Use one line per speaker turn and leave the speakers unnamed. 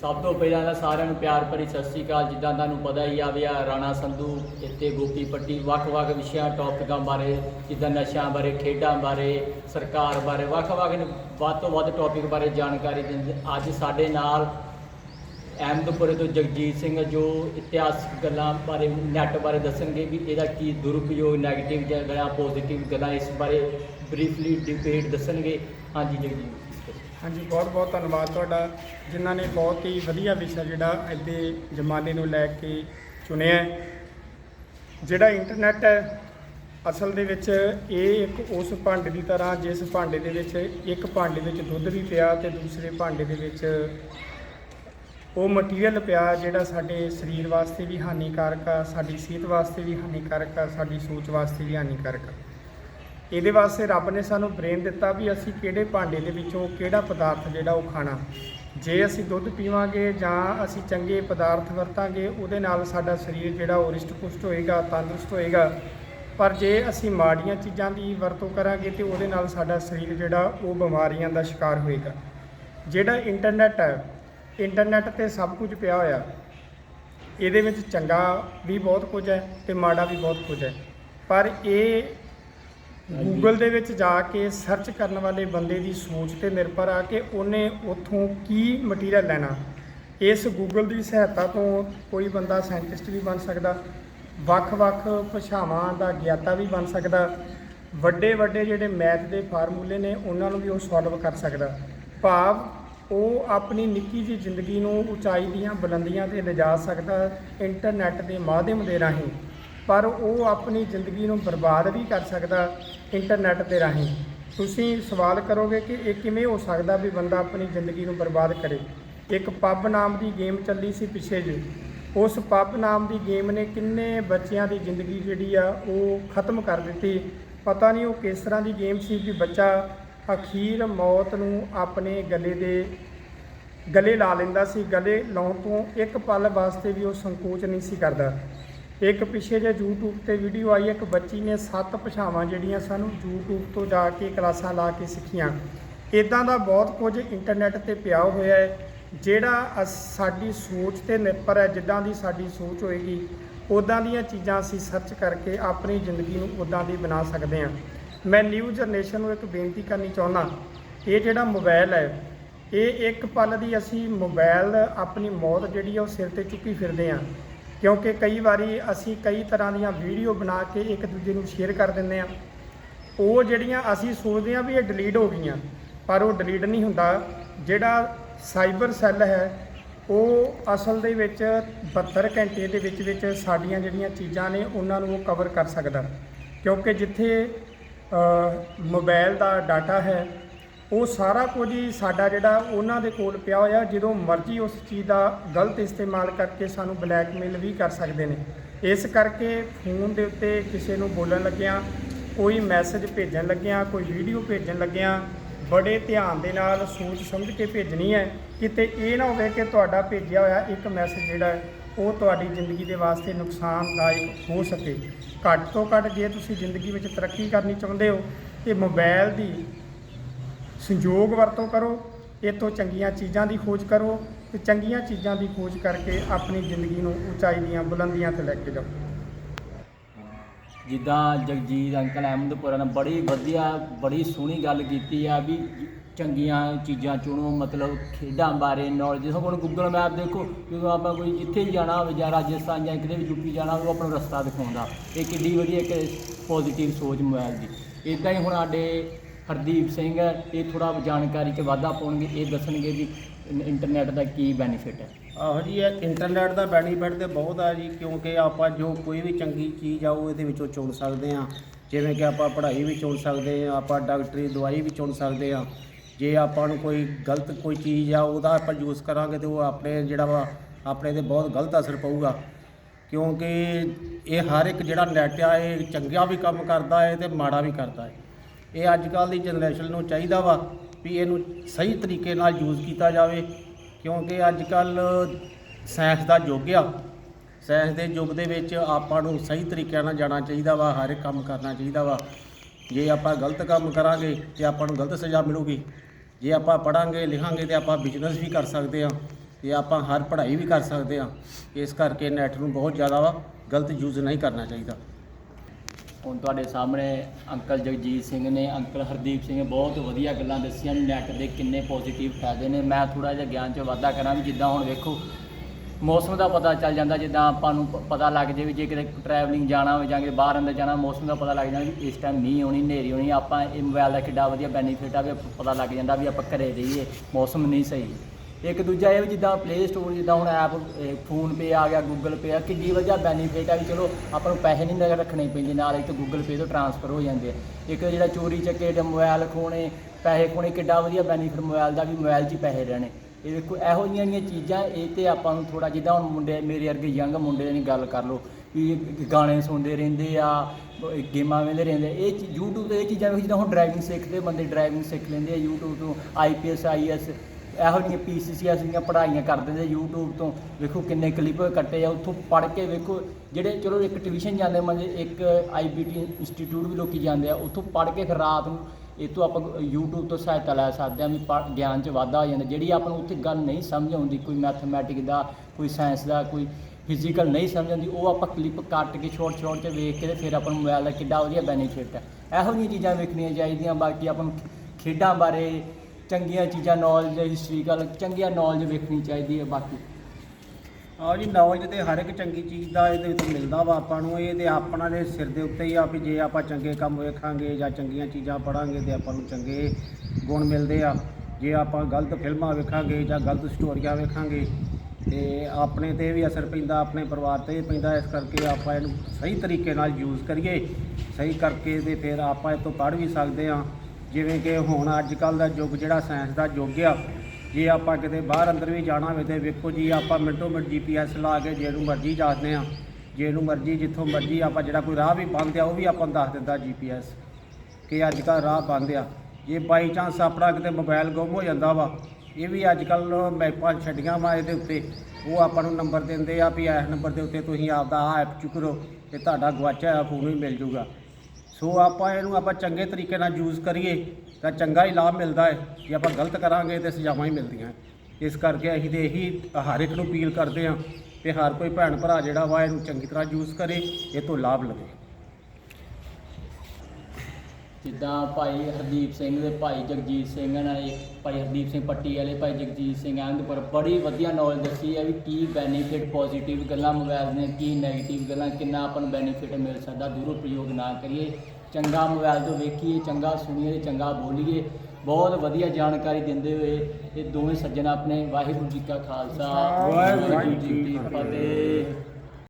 ਸਭ ਤੋਂ ਪਹਿਲਾਂ ਤਾਂ ਸਾਰਿਆਂ ਨੂੰ ਪਿਆਰ ਭਰੀ ਸਤਿ ਸ਼੍ਰੀ ਅਕਾਲ। ਜਿੱਦਾਂ ਤੁਹਾਨੂੰ ਪਤਾ ਹੀ ਆ, ਵੀ ਆ ਰਾਣਾ ਸੰਧੂ, ਇੱਥੇ ਗੋਪੀ ਪੱਟੀ, ਵੱਖ-ਵੱਖ ਵਿਸ਼ਿਆਂ ਟੌਪਿਕਾਂ ਬਾਰੇ, ਜਿੱਦਾਂ ਨਸ਼ਿਆਂ ਬਾਰੇ, ਖੇਡਾਂ ਬਾਰੇ, ਸਰਕਾਰ ਬਾਰੇ, ਵੱਖ-ਵੱਖ ਵੱਧ ਤੋਂ ਵੱਧ ਟੌਪਿਕ ਬਾਰੇ ਜਾਣਕਾਰੀ ਦਿੰਦੇ। ਅੱਜ ਸਾਡੇ ਨਾਲ ਅਹਿਮਦਪੁਰੇ ਤੋਂ ਜਗਜੀਤ ਸਿੰਘ ਜੋ ਇਤਿਹਾਸਕ ਗੱਲਾਂ ਬਾਰੇ ਨੈੱਟ ਬਾਰੇ ਦੱਸਣਗੇ, ਵੀ ਇਹਦਾ ਕੀ ਦੁਰਉਪਯੋਗ ਨੈਗੇਟਿਵ ਗੱਲਾਂ ਪੋਜ਼ਿਟਿਵ ਗੱਲਾਂ, ਇਸ ਬਾਰੇ ਬਰੀਫਲੀ ਡਿਬੇਟ ਦੱਸਣਗੇ। ਹਾਂਜੀ ਜਗਜੀਤ।
ਹਾਂਜੀ, ਬਹੁਤ ਬਹੁਤ ਧੰਨਵਾਦ ਤੁਹਾਡਾ, ਜਿਨ੍ਹਾਂ ਨੇ ਬਹੁਤ ਹੀ ਵਧੀਆ ਵਿਸ਼ਾ ਜਿਹੜਾ ਅੱਜ ਦੇ ਜ਼ਮਾਨੇ ਨੂੰ ਲੈ ਕੇ ਚੁਣਿਆ ਜਿਹੜਾ ਇੰਟਰਨੈਟ ਹੈ, ਅਸਲ ਦੇ ਵਿੱਚ ਇਹ ਇੱਕ ਉਸ ਭਾਂਡੇ ਦੀ ਤਰ੍ਹਾਂ, ਜਿਸ ਭਾਂਡੇ ਦੇ ਵਿੱਚ ਇੱਕ ਭਾਂਡੇ ਵਿੱਚ ਦੁੱਧ ਵੀ ਪਿਆ ਤੇ ਦੂਸਰੇ ਭਾਂਡੇ ਦੇ ਵਿੱਚ ਉਹ ਮਟੀਰੀਅਲ ਪਿਆ ਜਿਹੜਾ ਸਾਡੇ ਸਰੀਰ ਵਾਸਤੇ ਵੀ ਹਾਨੀਕਾਰਕ ਆ, ਸਾਡੀ ਸਿਹਤ ਵਾਸਤੇ ਵੀ ਹਾਨੀਕਾਰਕ ਆ, ਸਾਡੀ ਸੋਚ ਵਾਸਤੇ ਵੀ ਹਾਨੀਕਾਰਕ ਆ। ਇਹਦੇ ਵਾਸਤੇ ਰੱਬ ਨੇ ਸਾਨੂੰ ਬ੍ਰੇਨ ਦਿੱਤਾ ਵੀ ਅਸੀਂ ਕਿਹੜੇ ਭਾਂਡੇ ਦੇ ਵਿੱਚੋਂ ਕਿਹੜਾ ਪਦਾਰਥ ਜਿਹੜਾ ਉਹ ਖਾਣਾ। ਜੇ ਅਸੀਂ ਦੁੱਧ ਪੀਵਾਂਗੇ ਜਾਂ ਅਸੀਂ ਚੰਗੇ ਪਦਾਰਥ ਵਰਤਾਂਗੇ, ਉਹਦੇ ਨਾਲ ਸਾਡਾ ਸਰੀਰ ਜਿਹੜਾ ਉਹ ਰਿਸ਼ਟ-ਪੁਸ਼ਟ ਹੋਏਗਾ, ਤੰਦਰੁਸਤ ਹੋਏਗਾ। ਪਰ ਜੇ ਅਸੀਂ ਮਾੜੀਆਂ ਚੀਜ਼ਾਂ ਦੀ ਵਰਤੋਂ ਕਰਾਂਗੇ ਤੇ ਉਹਦੇ ਨਾਲ ਸਾਡਾ ਸਰੀਰ ਜਿਹੜਾ ਉਹ ਬਿਮਾਰੀਆਂ ਦਾ ਸ਼ਿਕਾਰ ਹੋਏਗਾ। ਜਿਹੜਾ ਇੰਟਰਨੈਟ ਹੈ, ਇੰਟਰਨੈਟ ਤੇ ਸਭ ਕੁਝ ਪਿਆ ਹੋਇਆ। ਇਹਦੇ ਵਿੱਚ ਚੰਗਾ ਵੀ ਬਹੁਤ ਕੁਝ ਹੈ ਤੇ ਮਾੜਾ ਵੀ ਬਹੁਤ ਕੁਝ ਹੈ। ਪਰ ਇਹ ਗੂਗਲ ਦੇ ਵਿੱਚ ਜਾ ਕੇ ਸਰਚ ਕਰਨ ਵਾਲੇ ਬੰਦੇ ਦੀ ਸੋਚ ਤੇ ਨਿਰਭਰ ਆ ਕਿ ਉਹਨੇ ਉੱਥੋਂ ਕੀ ਮਟੀਰੀਅਲ ਲੈਣਾ। ਇਸ ਗੂਗਲ ਦੀ ਸਹਾਇਤਾ ਤੋਂ ਕੋਈ ਬੰਦਾ ਸਾਇੰਟਿਸਟ ਵੀ ਬਣ ਸਕਦਾ, ਵੱਖ-ਵੱਖ ਭਾਸ਼ਾਵਾਂ ਦਾ ਗਿਆਤਾ ਵੀ ਬਣ ਸਕਦਾ ਵੱਡੇ ਵੱਡੇ ਜਿਹੜੇ ਮੈਥ ਦੇ ਫਾਰਮੂਲੇ ਨੇ ਉਹਨਾਂ ਨੂੰ ਵੀ ਉਹ ਸੋਲਵ ਕਰ ਸਕਦਾ। ਭਾਵ ਉਹ ਆਪਣੀ ਨਿੱਕੀ ਜਿਹੀ ਜ਼ਿੰਦਗੀ ਨੂੰ ਉਚਾਈ ਦੀਆਂ ਬੁਲੰਦੀਆਂ ਤੇ ਲਿਜਾ ਸਕਦਾ ਇੰਟਰਨੈਟ ਦੇ ਮਾਧਿਅਮ ਦੇ ਰਾਹੀਂ। ਪਰ ਉਹ ਆਪਣੀ ਜ਼ਿੰਦਗੀ ਨੂੰ ਬਰਬਾਦ ਵੀ ਕਰ ਸਕਦਾ ਇੰਟਰਨੈਟ ਦੇ ਰਾਹੀਂ। ਤੁਸੀਂ ਸਵਾਲ ਕਰੋਗੇ ਕਿ ਇਹ ਕਿਵੇਂ ਹੋ ਸਕਦਾ ਵੀ ਬੰਦਾ ਆਪਣੀ ਜ਼ਿੰਦਗੀ ਨੂੰ ਬਰਬਾਦ ਕਰੇ? ਇੱਕ ਪੱਬ ਨਾਮ ਦੀ ਗੇਮ ਚੱਲੀ ਸੀ ਪਿੱਛੇ ਜੇ ਉਸ ਪੱਬ ਨਾਮ ਦੀ ਗੇਮ ਨੇ ਕਿੰਨੇ ਬੱਚਿਆਂ ਦੀ ਜ਼ਿੰਦਗੀ ਜਿਹੜੀ ਆ, ਉਹ ਖਤਮ ਕਰ ਦਿੱਤੀ। ਪਤਾ ਨਹੀਂ ਉਹ ਕਿਸ ਤਰ੍ਹਾਂ ਦੀ ਗੇਮ ਸੀ ਵੀ ਬੱਚਾ ਅਖੀਰ ਮੌਤ ਨੂੰ ਆਪਣੇ ਗਲੇ ਦੇ ਗਲੇ ਲਾ ਲੈਂਦਾ ਸੀ। ਗਲੇ ਲਾਉਣ ਤੋਂ ਇੱਕ ਪਲ ਵਾਸਤੇ ਵੀ ਉਹ ਸੰਕੋਚ ਨਹੀਂ ਸੀ ਕਰਦਾ। ਇੱਕ ਪਿੱਛੇ ਜੇ YouTube ਤੇ ਵੀਡੀਓ ਆਈ, ਇੱਕ ਬੱਚੀ ਨੇ ਸੱਤ ਭਾਸ਼ਾਵਾਂ ਜਿਹੜੀਆਂ ਸਾਨੂੰ YouTube ਤੋਂ ਜਾ ਕੇ ਕਲਾਸਾਂ ਲਾ ਕੇ ਸਿੱਖੀਆਂ। ਇਦਾਂ ਦਾ ਬਹੁਤ ਕੁਝ ਇੰਟਰਨੈਟ ਤੇ ਪਿਆ ਹੋਇਆ ਹੈ, ਜਿਹੜਾ ਅਸ- ਸਾਡੀ ਸੋਚ ਤੇ ਨਿਰਭਰ ਹੈ, ਜਿੱਦਾਂ ਦੀ ਸਾਡੀ ਸੋਚ ਹੋਏਗੀ ਉਦਾਂ ਦੀਆਂ ਚੀਜ਼ਾਂ ਅਸੀਂ ਸਰਚ ਕਰਕੇ ਆਪਣੀ ਜ਼ਿੰਦਗੀ ਨੂੰ ਉਦਾਂ ਦੀ ਬਣਾ ਸਕਦੇ ਹਾਂ। ਮੈਂ ਨਿਊ ਜਨਰੇਸ਼ਨ ਨੂੰ ਇੱਕ ਬੇਨਤੀ ਕਰਨੀ ਚਾਹੁੰਦਾ, ਇਹ ਜਿਹੜਾ ਮੋਬਾਈਲ ਹੈ, ਇਹ ਇੱਕ ਪਲ ਦੀ ਅਸੀਂ ਮੋਬਾਈਲ ਆਪਣੀ ਮੌਤ ਜਿਹੜੀ ਆ ਉਹ ਸਿਰ ਤੇ ਚੁੱਕੀ ਫਿਰਦੇ ਹਾਂ। ਕਿਉਂਕਿ ਕਈ ਵਾਰੀ ਅਸੀਂ ਕਈ ਤਰ੍ਹਾਂ ਦੀਆਂ ਵੀਡੀਓ ਬਣਾ ਕੇ ਇੱਕ ਦੂਜੇ ਨੂੰ ਸ਼ੇਅਰ ਕਰ ਦਿੰਦੇ ਹਾਂ। ਉਹ ਜਿਹੜੀਆਂ ਅਸੀਂ ਸੋਚਦੇ ਹਾਂ ਵੀ ਇਹ ਡਿਲੀਟ ਹੋ ਗਈਆਂ ਪਰ ਉਹ ਡਿਲੀਟ ਨਹੀਂ ਹੁੰਦਾ। ਜਿਹੜਾ ਸਾਈਬਰ ਸੈੱਲ ਹੈ ਉਹ ਅਸਲ ਦੇ ਵਿੱਚ 72 ਘੰਟੇ ਦੇ ਵਿੱਚ ਵਿੱਚ ਸਾਡੀਆਂ ਜਿਹੜੀਆਂ ਚੀਜ਼ਾਂ ਨੇ ਉਹਨਾਂ ਨੂੰ ਉਹ ਕਵਰ ਕਰ ਸਕਦਾ। ਕਿਉਂਕਿ ਜਿੱਥੇ ਅ, ਮੋਬਾਈਲ ਦਾ ਡਾਟਾ ਹੈ ਉਹ ਸਾਰਾ ਕੁਝ ਹੀ ਸਾਡਾ ਜਿਹੜਾ ਉਹਨਾਂ ਦੇ ਕੋਲ ਪਿਆ ਹੋਇਆ, ਜਦੋਂ ਮਰਜ਼ੀ ਉਸ ਚੀਜ਼ ਦਾ ਗਲਤ ਇਸਤੇਮਾਲ ਕਰਕੇ ਸਾਨੂੰ ਬਲੈਕਮੇਲ ਵੀ ਕਰ ਸਕਦੇ ਨੇ। ਇਸ ਕਰਕੇ ਫੋਨ ਦੇ ਉੱਤੇ ਕਿਸੇ ਨੂੰ ਬੋਲਣ ਲੱਗਿਆਂ, ਕੋਈ ਮੈਸੇਜ ਭੇਜਣ ਲੱਗਿਆਂ, ਕੋਈ ਵੀਡੀਓ ਭੇਜਣ ਲੱਗਿਆਂ, ਬੜੇ ਧਿਆਨ ਦੇ ਨਾਲ ਸੋਚ ਸਮਝ ਕੇ ਭੇਜਣੀ ਹੈ। ਕਿਤੇ ਇਹ ਨਾ ਹੋਵੇ ਕਿ ਤੁਹਾਡਾ ਭੇਜਿਆ ਹੋਇਆ ਇੱਕ ਮੈਸੇਜ ਜਿਹੜਾ ਉਹ ਤੁਹਾਡੀ ਜ਼ਿੰਦਗੀ ਦੇ ਵਾਸਤੇ ਨੁਕਸਾਨਦਾਇਕ ਹੋ ਸਕੇ। ਘੱਟ ਤੋਂ ਘੱਟ ਜੇ ਤੁਸੀਂ ਜ਼ਿੰਦਗੀ ਵਿੱਚ ਤਰੱਕੀ ਕਰਨੀ ਚਾਹੁੰਦੇ ਹੋ ਤੇ ਮੋਬਾਈਲ ਦੀ ਸੰਯੋਗ ਵਰਤੋਂ ਕਰੋ ਇਹ ਚੰਗੀਆਂ ਚੀਜ਼ਾਂ ਦੀ ਖੋਜ ਕਰੋ ਤੇ ਚੰਗੀਆਂ ਚੀਜ਼ਾਂ ਦੀ ਖੋਜ ਕਰਕੇ ਆਪਣੀ ਜ਼ਿੰਦਗੀ ਨੂੰ ਉਚਾਈ ਦੀਆਂ ਬੁਲੰਦੀਆਂ ਤੇ ਲੈ ਕੇ ਜਾਓ।
ਜਿੱਦਾਂ ਜਗਜੀਤ, ਅੰਕਲ ਅਹਿਮਦਪੁਰਾ ਨੇ ਬੜੀ ਵਧੀਆ, ਬੜੀ ਸੋਹਣੀ ਗੱਲ ਕੀਤੀ ਆ ਵੀ ਚੰਗੀਆਂ ਚੀਜ਼ਾਂ ਚੁਣੋ, ਮਤਲਬ ਖੇਡਾਂ ਬਾਰੇ ਨੌਲੇਜ ਜਿਵੇਂ ਹੁਣ ਗੂਗਲ ਮੈਪ ਦੇਖੋ, ਜਦੋਂ ਆਪਾਂ ਕੋਈ ਜਿੱਥੇ ਵੀ ਜਾਣਾ ਹੋਵੇ, ਜਾਂ ਰਾਜਸਥਾਨ ਜਾਂ ਕਿਤੇ ਵੀ ਯੂਪੀ ਜਾਣਾ ਹੋਵੇ, ਉਹ ਆਪਣਾ ਰਸਤਾ ਦਿਖਾਉਂਦਾ। ਇਹ ਕਿੱਡੀ ਵਧੀਆ ਇੱਕ ਪੋਜ਼ਿਟਿਵ ਸੋਚ ਮੋਬਾਈਲ ਦੀ। ਇਦਾਂ ਹੀ ਹੁਣ ਸਾਡੇ ਹਰਦੀਪ ਸਿੰਘ ਹੈ, ਇਹ ਥੋੜਾ ਜਾਣਕਾਰੀ 'ਚ ਵਾਧਾ ਪਾਉਣਗੇ ਇਹ ਦੱਸਣਗੇ ਵੀ ਇਨ- ਇੰਟਰਨੈਟ ਦਾ ਕੀ ਬੈਨੀਫਿਟ ਹੈ।
ਆਹੋ ਜੀ ਇਹ ਇੰਟਰਨੈਟ ਦਾ ਬੈਨੀਫਿਟ ਤੇ ਬਹੁਤ ਆ ਜੀ ਕਿਉਂਕਿ ਆਪਾਂ ਜੋ ਕੋਈ ਵੀ ਚੰਗੀ ਚੀਜ਼ ਆ ਉਹ ਇਹਦੇ ਵਿੱਚੋਂ ਚੁਣ ਸਕਦੇ ਆ ਜਿਵੇਂ ਕਿ ਆਪਾਂ ਪੜ੍ਹਾਈ ਵੀ ਚੁਣ ਸਕਦੇ ਆ ਆਪਾਂ ਡਾਕਟਰੀ ਦਵਾਈ ਵੀ ਚੁਣ ਸਕਦੇ ਆ ਜੇ ਆਪਾਂ ਨੂੰ ਕੋਈ ਗਲਤ ਕੋਈ ਚੀਜ਼ ਆ ਉਹਦਾ ਆਪਾਂ ਯੂਜ਼ ਕਰਾਂਗੇ ਤੇ ਉਹ ਆਪਣੇ ਜਿਹੜਾ ਵਾ ਆਪਣੇ ਤੇ ਬਹੁਤ ਗਲਤ ਅਸਰ ਪਊਗਾ। ਕਿਉਂਕਿ ਇਹ ਹਰ ਇੱਕ ਜਿਹੜਾ ਨੈਟ ਆ ਇਹ ਚੰਗਾ ਵੀ ਕੰਮ ਕਰਦਾ ਹੈ ਤੇ ਮਾੜਾ ਵੀ ਕਰਦਾ ਹੈ। ਇਹ ਅੱਜ ਕੱਲ੍ਹ ਦੀ ਜਨਰੇਸ਼ਨ ਨੂੰ ਚਾਹੀਦਾ ਵਾ ਵੀ ਇਹਨੂੰ ਸਹੀ ਤਰੀਕੇ ਨਾਲ ਯੂਜ਼ ਕੀਤਾ ਜਾਵੇ, ਕਿਉਂਕਿ ਅੱਜ ਕੱਲ੍ਹ ਸਾਇੰਸ ਦਾ ਯੁੱਗ ਆ। ਸਾਇੰਸ ਦੇ ਯੁੱਗ ਦੇ ਵਿੱਚ ਆਪਾਂ ਨੂੰ ਸਹੀ ਤਰੀਕੇ ਨਾਲ ਜਾਣਾ ਚਾਹੀਦਾ ਵਾ, ਹਰ ਇੱਕ ਕੰਮ ਕਰਨਾ ਚਾਹੀਦਾ ਵਾ। ਜੇ ਆਪਾਂ ਗਲਤ ਕੰਮ ਕਰਾਂਗੇ ਤੇ ਆਪਾਂ ਨੂੰ ਗਲਤ ਸਜ਼ਾ ਮਿਲੂਗੀ। ਜੇ ਆਪਾਂ ਪੜਾਂਗੇ ਲਿਖਾਂਗੇ ਤੇ ਆਪਾਂ ਬਿਜ਼ਨਸ ਵੀ ਕਰ ਸਕਦੇ ਆ ਤੇ ਆਪਾਂ ਹਰ ਪੜ੍ਹਾਈ ਵੀ ਕਰ ਸਕਦੇ ਆ ਇਸ ਕਰਕੇ ਨੈਟ ਨੂੰ ਬਹੁਤ ਜ਼ਿਆਦਾ ਵਾ ਗਲਤ ਯੂਜ਼ ਨਹੀਂ ਕਰਨਾ ਚਾਹੀਦਾ।
ਹੁਣ ਤੁਹਾਡੇ ਸਾਹਮਣੇ ਅੰਕਲ ਜਗਜੀਤ ਸਿੰਘ ਨੇ, ਅੰਕਲ ਹਰਦੀਪ ਸਿੰਘ ਨੇ ਬਹੁਤ ਵਧੀਆ ਗੱਲਾਂ ਦੱਸੀਆਂ ਨੇ ਨੈੱਟ ਦੇ ਕਿੰਨੇ ਪੋਜ਼ਿਟਿਵ ਫਾਇਦੇ ਨੇ। ਮੈਂ ਥੋੜਾ ਜਿਹਾ ਗਿਆਨ 'ਚ ਵਾਧਾ ਕਰਾਂ ਵੀ ਜਿੱਦਾਂ ਹੁਣ ਵੇਖੋ, ਮੌਸਮ ਦਾ ਪਤਾ ਚੱਲ ਜਾਂਦਾ, ਜਿੱਦਾਂ ਆਪਾਂ ਨੂੰ ਪਤਾ ਲੱਗ ਜੇ ਵੀ ਜੇ ਕਿਤੇ ਟਰੈਵਲਿੰਗ ਜਾਣਾ ਹੋਵੇ ਜਾਂ ਕਿਤੇ ਬਾਹਰ ਅੰਦਰ ਜਾਣਾ, ਮੌਸਮ ਦਾ ਪਤਾ ਲੱਗ ਜਾਂਦਾ ਵੀ ਇਸ ਟਾਈਮ ਮੀਂਹ ਆਉਣੀ ਹਨੇਰੀ ਆਉਣੀ ਆਪਾਂ ਇਹ ਮੋਬਾਈਲ ਦਾ ਕਿੱਡਾ ਵਧੀਆ ਬੈਨੀਫਿਟ ਆ ਵੀ ਪਤਾ ਲੱਗ ਜਾਂਦਾ ਵੀ ਆਪਾਂ ਘਰੇ ਰਹੀਏ, ਮੌਸਮ ਨਹੀਂ ਸਹੀ। ਇੱਕ ਦੂਜਾ ਇਹ ਵੀ ਜਿੱਦਾਂ ਪਲੇ ਸਟੋਰ ਜਿੱਦਾਂ ਹੁਣ ਐਪ ਫੋਨ ਪੇ ਆ ਗਿਆ ਗੂਗਲ ਪੇ ਆ, ਕਿੰਨੀ ਵਧੀਆ ਬੈਨੀਫਿਟ ਆ ਵੀ ਚਲੋ ਆਪਾਂ ਨੂੰ ਪੈਸੇ ਨਹੀਂ ਨਗਦ ਰੱਖਣੇ ਪੈਂਦੇ, ਨਾਲ ਇੱਕ ਗੂਗਲ ਪੇ ਤੋਂ ਟ੍ਰਾਂਸਫਰ ਹੋ ਜਾਂਦੇ ਆ। ਇੱਕ ਜਿਹੜਾ ਚੋਰੀ ਚੱਕੇ ਤੇ ਮੋਬਾਈਲ ਖੋਣੇ, ਪੈਸੇ ਖੋਣੇ, ਕਿੱਡਾ ਵਧੀਆ ਬੈਨੀਫਿਟ ਮੋਬਾਈਲ ਦਾ ਵੀ ਮੋਬਾਈਲ 'ਚ ਹੀ ਪੈਸੇ ਰਹਿਣੇ। ਇਹ ਦੇਖੋ, ਇਹੋ ਜਿਹੀਆਂ ਜਿਹੀਆਂ ਚੀਜ਼ਾਂ, ਇਹ ਤੇ ਆਪਾਂ ਨੂੰ ਥੋੜਾ ਜਿੱਦਾਂ ਹੁਣ ਮੁੰਡੇ, ਮੇਰੇ ਵਰਗੇ ਯੰਗ ਮੁੰਡੇ ਦੀ ਗੱਲ ਕਰ ਲਓ, ਵੀ ਗਾਣੇ ਸੁਣਦੇ ਰਹਿੰਦੇ ਆ ਗੇਮਾਂ ਵੇਂਦੇ ਰਹਿੰਦੇ ਇਹ ਚੀ- YouTube ਤੇ ਇਹ ਚੀਜ਼ਾਂ ਵੇਖ, ਜਿੱਦਾਂ ਹੁਣ ਡਰਾਈਵਿੰਗ ਸਿੱਖਦੇ, ਬੰਦੇ ਡਰਾਈਵਿੰਗ ਸਿੱਖ ਲੈਂਦੇ ਆ YouTube ਤੋਂ ਆਈਪੀਐਸ ਆਈਐਸ ਇਹੋ ਜਿਹੀਆਂ ਪੀਸੀਸੀਐਸ ਦੀਆਂ ਪੜ੍ਹਾਈਆਂ ਕਰਦੇ ਦਿੰਦੇ YouTube ਤੋਂ, ਵੇਖੋ ਕਿੰਨੇ ਕਲਿੱਪ ਕੱਟੇ ਆ, ਉੱਥੋਂ ਪੜ੍ਹ ਕੇ ਵੇਖੋ ਜਿਹੜੇ, ਚਲੋ ਇੱਕ ਟਿਊਸ਼ਨ ਜਾਂਦੇ ਮੰਨ ਇੱਕ ਆਈਬੀਟੀ ਇੰਸਟੀਚਿਊਟ ਵੀ ਲੋਕੀ ਜਾਂਦੇ ਆ, ਉੱਥੋਂ ਪੜ੍ਹ ਕੇ ਫਿਰ ਰਾਤ ਨੂੰ ਇਹ ਤੋਂ ਆਪਾਂ YouTube ਤੋਂ ਸਹਾਇਤਾ ਲੈ ਸਕਦੇ ਹਾਂ ਵੀ ਪੜ੍ਹ- ਗਿਆਨ 'ਚ ਵਾਧਾ ਹੋ ਜਾਂਦਾ, ਜਿਹੜੀ ਆਪਾਂ ਨੂੰ ਉੱਥੇ ਗੱਲ ਨਹੀਂ ਸਮਝ ਆਉਂਦੀ, ਕੋਈ ਮੈਥਮੈਟਿਕ ਦਾ, ਕੋਈ ਸਾਇੰਸ ਦਾ, ਕੋਈ ਫਿਜ਼ੀਕਲ ਨਹੀਂ ਸਮਝ ਆਉਂਦੀ, ਉਹ ਆਪਾਂ ਕਲਿੱਪ ਕੱਟ ਕੇ ਛੋਟ ਛੋਟ ਕੇ ਵੇਖ ਕੇ ਤੇ ਫਿਰ ਆਪਾਂ ਨੂੰ ਮੋਬਾਈਲ ਦਾ ਕਿੱਡਾ ਵਧੀਆ ਬੈਨੀਫਿਟ ਹੈ। ਇਹੋ ਜਿਹੀਆਂ ਚੀਜ਼ਾਂ ਵੇਖਣੀਆਂ ਚਾਹੀਦੀਆਂ, ਬਾਕੀ ਆਪਾਂ ਨੂੰ ਖੇਡਾਂ ਬਾਰੇ ਚੰਗੀਆਂ ਚੀਜ਼ਾਂ ਨੌਲੇਜ ਹਿਸਟਰੀਕਲ ਚੰਗੀਆਂ ਨੌਲੇਜ ਵੇਖਣੀ ਚਾਹੀਦੀ ਹੈ ਬਾਕੀ।
ਆਹ ਜੀ ਨੌਲੇਜ ਤੇ ਹਰ ਇੱਕ ਚੰਗੀ ਚੀਜ਼ ਦਾ ਇਹਦੇ ਵਿੱਚ ਮਿਲਦਾ ਵਾ ਆਪਾਂ ਨੂੰ, ਇਹ ਤੇ ਆਪਣਾ ਦੇ ਸਿਰ ਦੇ ਉੱਤੇ ਹੀ ਆ ਵੀ ਜੇ ਆਪਾਂ ਚੰਗੇ ਕੰਮ ਵੇਖਾਂਗੇ ਜਾਂ ਚੰਗੀਆਂ ਚੀਜ਼ਾਂ ਪੜਾਂਗੇ ਤੇ ਆਪਾਂ ਨੂੰ ਚੰਗੇ ਗੁਣ ਮਿਲਦੇ ਆ। ਜੇ ਆਪਾਂ ਗਲਤ ਫਿਲਮਾਂ ਵੇਖਾਂਗੇ ਜਾਂ ਗਲਤ ਸਟੋਰੀਆਂ ਵੇਖਾਂਗੇ ਤੇ ਆਪਣੇ ਤੇ ਵੀ ਅਸਰ ਪੈਂਦਾ, ਆਪਣੇ ਪਰਿਵਾਰ ਤੇ ਵੀ ਪੈਂਦਾ, ਇਸ ਕਰਕੇ ਆਪਾਂ ਇਹਨੂੰ ਸਹੀ ਤਰੀਕੇ ਨਾਲ ਯੂਜ਼ ਕਰੀਏ। ਸਹੀ ਕਰਕੇ ਤੇ ਫਿਰ ਆਪਾਂ ਇਹ ਤੋਂ ਪੜ੍ਹ ਵੀ ਸਕਦੇ ਆ ਜਿਵੇਂ ਕਿ ਹੁਣ ਅੱਜ ਕੱਲ ਦਾ ਯੁੱਗ ਜਿਹੜਾ ਸਾਇੰਸ ਦਾ ਯੁੱਗ ਆ, ਜੇ ਆਪਾਂ ਕਿਤੇ ਬਾਹਰ ਅੰਦਰ ਵੀ ਜਾਣਾ ਹੋਵੇ ਤੇ ਵੇਖੋ ਜੀ, ਆਪਾਂ ਮਿੰਟੋ ਮਿੰਟ ਜੀਪੀਐਸ ਲਾ ਕੇ ਜਿਹਨੂੰ ਮਰਜ਼ੀ ਜਾਂਦੇ ਆ ਜਿਹਨੂੰ ਮਰਜ਼ੀ, ਜਿੱਥੋਂ ਮਰਜ਼ੀ ਆਪਾਂ ਜਿਹੜਾ ਕੋਈ ਰਾਹ ਵੀ ਬੰਦ ਆ, ਉਹ ਵੀ ਆਪਾਂ ਨੂੰ ਦੱਸ ਦਿੰਦਾ ਜੀਪੀਐਸ ਕਿ ਅੱਜ ਕੱਲ੍ਹ ਰਾਹ ਬੰਦ ਆ। ਜੇ ਬਾਈ ਚਾਂਸ ਆਪਣਾ ਕਿਤੇ ਮੋਬਾਈਲ ਗੁੰਮ ਹੋ ਜਾਂਦਾ ਵਾ, ਇਹ ਵੀ ਅੱਜ ਕੱਲ੍ਹ ਮੈਪਾਂ ਛੱਡੀਆਂ ਵਾ ਇਹਦੇ ਉੱਤੇ, ਉਹ ਆਪਾਂ ਨੂੰ ਨੰਬਰ ਦਿੰਦੇ ਆ ਵੀ ਇਸ ਨੰਬਰ ਦੇ ਉੱਤੇ ਤੁਸੀਂ ਆਪਦਾ ਆਹ ਐਪ ਚੁੱਕੋ ਤੇ ਤੁਹਾਡਾ ਗਵਾਚਿਆ ਫੋਨ ਵੀ ਮਿਲ ਜੂਗਾ ਸੋ ਆਪਾਂ ਇਹਨੂੰ ਆਪਾਂ ਚੰਗੇ ਤਰੀਕੇ ਨਾਲ ਯੂਜ਼ ਕਰੀਏ ਤਾਂ ਚੰਗਾ ਹੀ ਲਾਭ ਮਿਲਦਾ ਹੈ। ਜੇ ਆਪਾਂ ਗਲਤ ਕਰਾਂਗੇ ਤੇ ਸਜ਼ਾਵਾਂ ਹੀ ਮਿਲਦੀਆਂ ਇਸ ਕਰਕੇ ਅਸੀਂ ਤੇ ਇਹੀ ਹਰ ਇੱਕ ਨੂੰ ਅਪੀਲ ਕਰਦੇ ਹਾਂ ਕਿ ਹਰ ਕੋਈ ਭੈਣ ਭਰਾ ਜਿਹੜਾ ਵਾ ਇਹਨੂੰ ਚੰਗੀ ਤਰ੍ਹਾਂ ਯੂਜ਼ ਕਰੇ, ਇਹ ਤੋਂ ਲਾਭ ਲਵੇ।
ਜਿੱਦਾਂ ਭਾਈ ਹਰਦੀਪ ਸਿੰਘ ਦੇ ਭਾਈ ਜਗਜੀਤ ਸਿੰਘ ਨੇ ਇੱਕ ਭਾਈ ਹਰਦੀਪ ਸਿੰਘ ਪੱਟੀ ਵਾਲੇ ਭਾਈ ਜਗਜੀਤ ਸਿੰਘ ਅਹਿਮਦਪੁਰ ਬੜੀ ਵਧੀਆ ਨੌਲੇਜ ਦੱਸੀ ਹੈ ਵੀ ਕੀ ਬੈਨੀਫਿਟ ਪੋਜ਼ਿਟਿਵ ਗੱਲਾਂ ਮੋਬਾਈਲ ਦੀਆਂ ਕੀ ਨੈਗੇਟਿਵ ਗੱਲਾਂ ਕਿੰਨਾ ਆਪਾਂ ਨੂੰ ਬੈਨੀਫਿਟ ਮਿਲ ਸਕਦਾ ਦੁਰਉਪਯੋਗ ਨਾ ਕਰੀਏ। ਚੰਗਾ ਮੋਬਾਈਲ ਤੋਂ ਵੇਖੀਏ ਚੰਗਾ ਸੁਣੀਏ ਤੇ ਚੰਗਾ ਬੋਲੀਏ। ਬਹੁਤ ਵਧੀਆ ਜਾਣਕਾਰੀ ਦਿੰਦੇ ਹੋਏ ਇਹ ਦੋਵੇਂ ਸੱਜਣ ਆਪਣੇ ਵਾਹਿਗੁਰੂ ਜੀ ਕਾ ਖਾਲਸਾ ਵਾਹਿਗੁਰੂ ਜੀ ਕੀ ਫਤਿਹ।